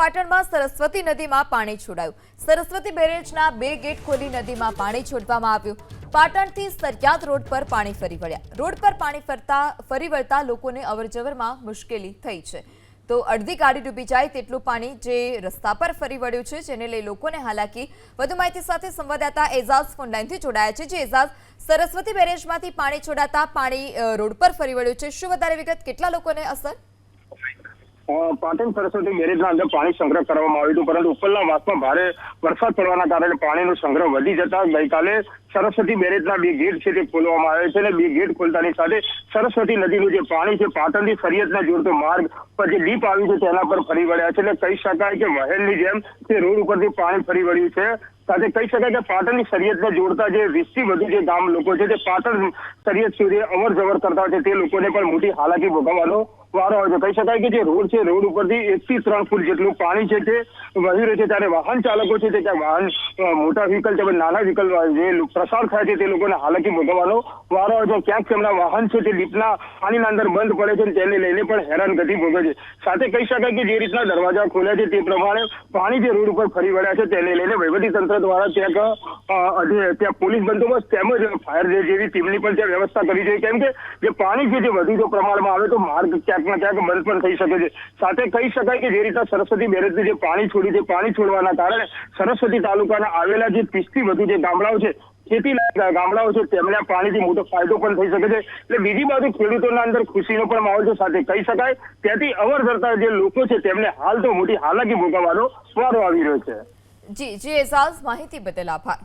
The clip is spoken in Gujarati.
પાટણમાં સરસ્વતી નદીમાં પાણી છોડાયું. સરસ્વતી બેરેજના બે ગેટ ખોલી નદીમાં પાણી છોડવામાં આવ્યું. પાટણથી સરિયાદ રોડ પર પાણી ફરી વળ્યા. રોડ પર પાણી ફરતા, ફરી વળતા લોકોને અવરજવરમાં મુશ્કેલી થઈ છે. તો અડધી ગાડી ડૂબી જાય તેટલું પાણી જે રસ્તા પર ફરી વળ્યું છે, જેને લઈ લોકોને હાલાકી. વધુ માહિતી સાથે સંવાદદાતા એઝાઝ ફોનલાઈનથી જોડાયા છે. જે એઝાઝ, સરસ્વતી બેરેજમાંથી પાણી છોડાતા પાણી રોડ પર ફરી વળ્યું છે. શું વધારે વિગત? કેટલા લોકોને અસર? પાટણ સરસ્વતી બેરેજના અંદર પાણી સંગ્રહ કરવામાં આવ્યું હતું, પરંતુ ઉપરના માસમાં ભારે વરસાદ પડવાના કારણે પાણીનો સંગ્રહ વધી જતા ગઈકાલે સરસ્વતી બેરેજના બે ગેટ છે તે ખોલવામાં આવ્યા છે અને બે ગેટ ખોલતાની સાથે સરસ્વતી નદીનું જે પાણી છે, પાટણથી ફરિયાદના જોડતો માર્ગ પર જે ડીપ આવ્યું છે તેના પર ફરી વળ્યા છે એટલે કહી શકાય કે વહેલની જેમ તે રોડ ઉપરથી પાણી ફરી વળ્યું છે. સાથે કહી શકાય કે પાટણની સરિયતને જોડતા જે વીસથી વધુ જે ગામ લોકો છે તે પાટણ સરિયત સુધી અવર જવર કરતા છે તે લોકોને પણ મોટી હાલાકી ભોગવવાનો વારો આવે છે. કહી શકાય કે જે રોડ છે, રોડ ઉપરથી એક ત્રણ ફૂટ જેટલું પાણી છે તે વહી રહ્યું છે. ત્યારે વાહન ચાલકો છે તે વાહન મોટા વ્હીકલ તેમજ નાના વ્હીકલ જે પ્રસાર થાય છે તે લોકોને હાલાકી ભોગવવાનો વારો આવે છે. ક્યાંક તેમના વાહન છે તે લીપના પાણીના અંદર બંધ પડે છે તેને લઈને પણ હેરાનગતિ ભોગવે છે. સાથે કહી શકાય કે જે રીતના દરવાજા ખોલ્યા છે તે પ્રમાણે પાણી જે રોડ ઉપર ફરી વળ્યા છે તેને લઈને વહીવટી તંત્ર દ્વારા ત્યાં ત્યાં પોલીસ બંદોબસ્ત તેમજ ફાયર જેવી ટીમની પણ ત્યાં વ્યવસ્થા કરી છે કેમ કે જે પાણી છે જે વધુ જો પ્રમાણમાં આવે તો માર્ગ ક્યાંક ને ક્યાંક બંધ પણ થઈ શકે છે. સાથે કહી શકાય કે જે રીતના સરસ્વતી બેરેજથી જે પાણી છોડ્યું છે, પાણી છોડવાના કારણે સરસ્વતી તાલુકાના આવેલા જે ત્રીસથી વધુ જે ગામડાઓ છે, ખેતી ગામડાઓ છે, તેમને પાણીથી મોટો ફાયદો પણ થઈ શકે છે. એટલે બીજી બાજુ ખેડૂતોના અંદર ખુશીનો પણ માહોલ છે. સાથે કહી શકાય, ત્યાંથી અવર ધરતા જે લોકો છે, તેમને હાલ તો મોટી હાલાકી ભોગવવાનો વારો આવી રહ્યો છે. જી જી એઝાઝ માહિતી બદલ આભાર.